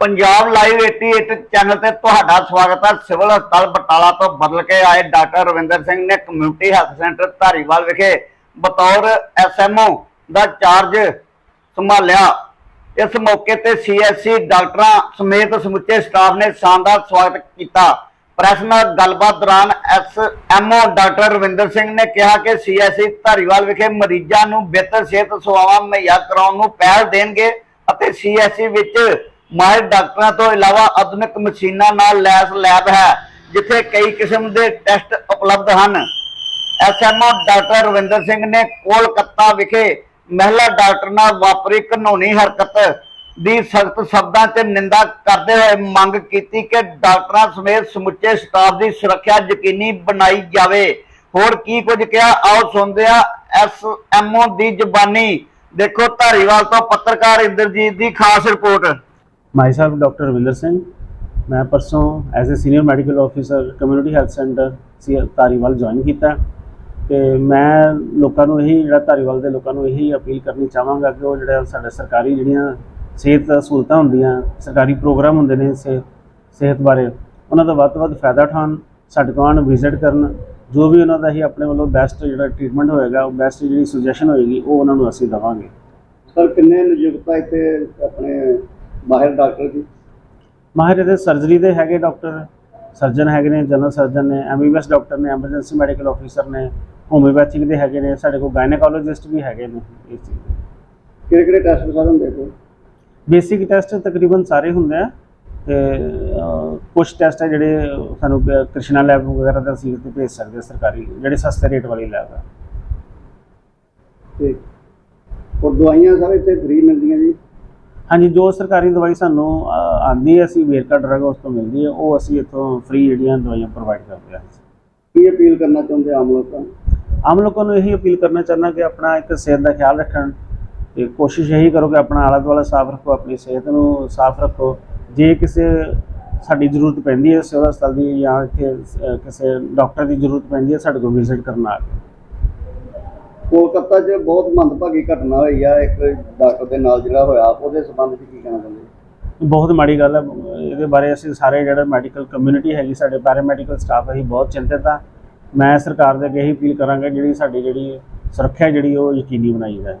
Punjab live 88 channel ਤੇ ਤੁਹਾਡਾ ਸਵਾਗਤ ਹੈ। ਸਿਵਲ ਹਸਪਤਾਲ ਬਟਾਲਾ ਤੋਂ ਬਦਲ ਕੇ ਆਏ ਡਾਕਟਰ ਰਵਿੰਦਰ ਸਿੰਘ ਨੇ ਕਮਿਊਨਿਟੀ ਹੈਲਥ ਸੈਂਟਰ ਧਾਰੀਵਾਲ ਵਿਖੇ ਬਤੌਰ ਐਸਐਮਓ ਦਾ ਚਾਰਜ ਸੰਭਾਲਿਆ। ਇਸ ਮੌਕੇ ਤੇ ਸੀਐਸਸੀ ਡਾਕਟਰਾਂ ਸਮੇਤ ਸਮੁੱਚੇ ਸਟਾਫ ਨੇ ਸ਼ਾਨਦਾਰ ਸਵਾਗਤ ਕੀਤਾ। ਪ੍ਰੈਸ ਨਾਲ ਗੱਲਬਾਤ ਦੌਰਾਨ ਐਸਐਮਓ ਡਾਕਟਰ ਰਵਿੰਦਰ ਸਿੰਘ ਨੇ ਕਿਹਾ ਕਿ ਸੀਐਸਸੀ ਧਾਰੀਵਾਲ ਵਿਖੇ ਮਰੀਜ਼ਾਂ ਨੂੰ ਬਿਹਤਰ ਸਿਹਤ ਸੇਵਾਵਾਂ ਮੁਹੱਈਆ ਕਰਾਉਣ ਨੂੰ ਪਹਿਲ ਦੇਣਗੇ ਅਤੇ ਸੀਐਸਸੀ ਵਿੱਚ ਮਾਹਿਰ ਡਾਕਟਰਾਂ ਤੋਂ ਇਲਾਵਾ ਆਧੁਨਿਕ ਮਸ਼ੀਨਾਂ ਨਾਲ ਲੈਸ ਲੈਬ ਹੈ, ਜਿੱਥੇ ਕਈ ਕਿਸਮ ਦੇ ਟੈਸਟ ਉਪਲਬਧ ਹਨ। ਐਸਐਮਓ ਡਾਕਟਰ ਰਵਿੰਦਰ ਸਿੰਘ ਨੇ ਕੋਲਕਾਤਾ ਵਿਖੇ ਮਹਿਲਾ ਡਾਕਟਰ ਨਾਲ ਵਾਪਰੀ ਘਨੌਣੀ ਹਰਕਤ ਦੀ ਸਖਤ ਸ਼ਬਦਾਂ 'ਚ ਨਿੰਦਾ ਕਰਦੇ ਹੋਏ ਮੰਗ ਕੀਤੀ ਕਿ ਡਾਕਟਰਾਂ ਸਮੇਤ ਸਮੁੱਚੇ ਸਟਾਫ ਦੀ ਸੁਰੱਖਿਆ ਯਕੀਨੀ ਬਣਾਈ ਜਾਵੇ। ਹੋਰ ਕੀ ਕੁਝ ਕਿਹਾ? ਆਓ ਸੁਣਦੇ ਹਾਂ। ਐਸਐਮਓ ਦੀ ਜ਼ੁਬਾਨੀ ਦੇਖੋ। ਧਾਰੀਵਾਲ ਤੋਂ ਪੱਤਰਕਾਰ ਇੰਦਰਜੀਤ ਦੀ ਖਾਸ report. Myself doctor Ravinder Singh, ਮੈਂ ਪਰਸੋਂ as a senior medical officer community health centre C, Dhariwal join ਕੀਤਾ। ਤੇ ਮੈਂ ਲੋਕਾਂ ਨੂੰ ਇਹੀ, ਜਿਹੜਾ ਧਾਰੀਵਾਲ ਦੇ ਲੋਕਾਂ ਨੂੰ ਇਹੀ ਅਪੀਲ ਕਰਨੀ ਚਾਹਾਂਗਾ ਕਿ ਉਹ ਜਿਹੜਾ ਸਾਡਾ ਸਰਕਾਰੀ ਜਿਹੜੀਆਂ ਸਿਹਤ ਸਹੂਲਤਾਂ ਹੁੰਦੀਆਂ, ਸਰਕਾਰੀ ਪ੍ਰੋਗਰਾਮ ਹੁੰਦੇ ਨੇ ਸਿਹਤ ਸਿਹਤ ਬਾਰੇ, ਉਹਨਾਂ ਦਾ ਵੱਧ ਤੋਂ ਵੱਧ ਫਾਇਦਾ ਉਠਾਉਣ, ਸਾਡੇ ਕੋਲ ਵਿਜ਼ਿਟ ਕਰਨ, ਜੋ ਵੀ ਉਹਨਾਂ ਦਾ ਹੀ ਆਪਣੇ ਵੱਲੋਂ ਬੈਸਟ ਜਿਹੜਾ ਟ੍ਰੀਟਮੈਂਟ ਹੋਏਗਾ, ਉਹ ਬੈਸਟ ਜਿਹੜੀ ਸੁਜੈਸ਼ਨ ਹੋਏਗੀ, ਉਹ ਉਹਨਾਂ ਨੂੰ ਅਸੀਂ ਦੇਵਾਂਗੇ। ਸਰ, ਕਿੰਨੇ ਨਿਯੁਕਤਾ ਇੱਥੇ ਆਪਣੇ ਮਾਹਿਰ ਡਾਕਟਰ ਦੀ ਮਾਹਿਰ ਇਹਦੇ ਸਰਜਰੀ ਦੇ ਹੈਗੇ ਡਾਕਟਰ ਸਰਜਨ ਹੈਗੇ ਨੇ ਜਨਰਲ ਸਰਜਨ ਨੇ ਐਮਬੀਬੀਐਸ ਡਾਕਟਰ ਨੇ ਐਮਰਜੈਂਸੀ ਮੈਡੀਕਲ ਆਫੀਸਰ ਨੇ ਹੋਮਿਓਪੈਥਿਕ ਦੇ ਹੈਗੇ ਨੇ ਸਾਡੇ ਕੋਲ ਗਾਇਨੇਕੋਲੋਜਿਸਟ ਵੀ ਹੈਗੇ ਨੇ ਇਸ ਚੀਜ਼ ਦੇ। ਕਿਹੜੇ ਕਿਹੜੇ ਟੈਸਟ ਸਰ ਹੁੰਦੇ ਕੋ ਬੇਸਿਕ ਟੈਸਟ ਤਕਰੀਬਨ ਸਾਰੇ ਹੁੰਦੇ ਆ ਤੇ ਕੁਝ ਟੈਸਟ ਹੈ ਜਿਹੜੇ ਸਾਨੂੰ ਕ੍ਰਿਸ਼ਨਾ ਲੈਬ ਵਗੈਰਾ ਦਾ ਅਸੀਂ ਤੇ ਭੇਜ ਸਕਦੇ ਸਰਕਾਰੀ ਜਿਹੜੇ ਸਸਤੇ ਰੇਟ ਵਾਲੀ ਲੈਬ ਆ। ਤੇ ਔਰ ਦਵਾਈਆਂ ਸਰ ਇੱਥੇ ਫ੍ਰੀ ਮਿਲਦੀਆਂ ਜੀ? ਹਾਂਜੀ ਜੋ ਸਰਕਾਰੀ ਦਵਾਈ ਸਾਨੂੰ ਅ, ਆਉਂਦੀ ਹੈ ਅਸੀਂ ਵੇਰਕਾ ਡਰਗ ਉਸ ਤੋਂ ਮਿਲਦੀ ਹੈ ਉਹ ਅਸੀਂ ਇੱਥੋਂ ਫ੍ਰੀ ਜਿਹੜੀਆਂ ਦਵਾਈਆਂ ਪ੍ਰੋਵਾਈਡ ਕਰਦੇ ਹਾਂ। ਕੀ ਅਪੀਲ ਕਰਨਾ ਚਾਹੁੰਦੇ ਆਮ ਲੋਕਾਂ ਨੂੰ? ਆਮ ਲੋਕਾਂ ਨੂੰ ਇਹੀ ਅਪੀਲ ਕਰਨਾ ਚਾਹੁੰਦਾ ਕਿ ਆਪਣਾ ਇੱਕ ਸਿਹਤ ਦਾ ਖਿਆਲ ਰੱਖਣ ਤੇ ਕੋਸ਼ਿਸ਼ ਇਹੀ ਕਰੋ ਕਿ ਆਪਣਾ ਆਲਾ ਦੁਆਲਾ ਸਾਫ਼ ਰੱਖੋ ਆਪਣੀ ਸਿਹਤ ਨੂੰ ਸਾਫ਼ ਰੱਖੋ। ਜੇ ਕਿਸੇ ਸਾਡੀ ਜ਼ਰੂਰਤ ਪੈਂਦੀ ਹੈ ਸਿਵਲ ਹਸਪਤਾਲ ਦੀ ਜਾਂ ਇੱਥੇ ਕਿਸੇ ਡਾਕਟਰ ਦੀ ਜ਼ਰੂਰਤ ਪੈਂਦੀ ਹੈ ਸਾਡੇ ਕੋਲ ਵਿਜ਼ਿਟ ਕਰਨ ਆ ਕੇ। ਕੋਲਕਾਤਾ 'ਚ ਬਹੁਤ ਮੰਦਭਾਗੀ ਘਟਨਾ ਹੋਈ ਆ, ਇੱਕ ਡਾਕਟਰ ਦੇ ਨਾਲ ਜਿਹੜਾ ਹੋਇਆ, ਉਹਦੇ ਸੰਬੰਧ 'ਚ ਕੀ ਕਹਿਣਾ ਚਾਹੁੰਦੇ ਬਹੁਤ ਮਾੜੀ ਗੱਲ ਹੈ ਇਹਦੇ ਬਾਰੇ ਅਸੀਂ ਸਾਰੇ ਜਿਹੜਾ ਮੈਡੀਕਲ ਕਮਿਊਨਿਟੀ ਹੈਗੀ, ਸਾਡੇ ਪੈਰਾਮੈਡੀਕਲ ਸਟਾਫ ਅਸੀਂ ਬਹੁਤ ਚਿੰਤਿਤ ਆ। ਮੈਂ ਸਰਕਾਰ ਦੇ ਅੱਗੇ ਇਹੀ ਅਪੀਲ ਕਰਾਂਗਾ, ਜਿਹੜੀ ਸਾਡੀ ਜਿਹੜੀ ਸੁਰੱਖਿਆ ਜਿਹੜੀ ਉਹ ਯਕੀਨੀ ਬਣਾਈ ਜਾਏ।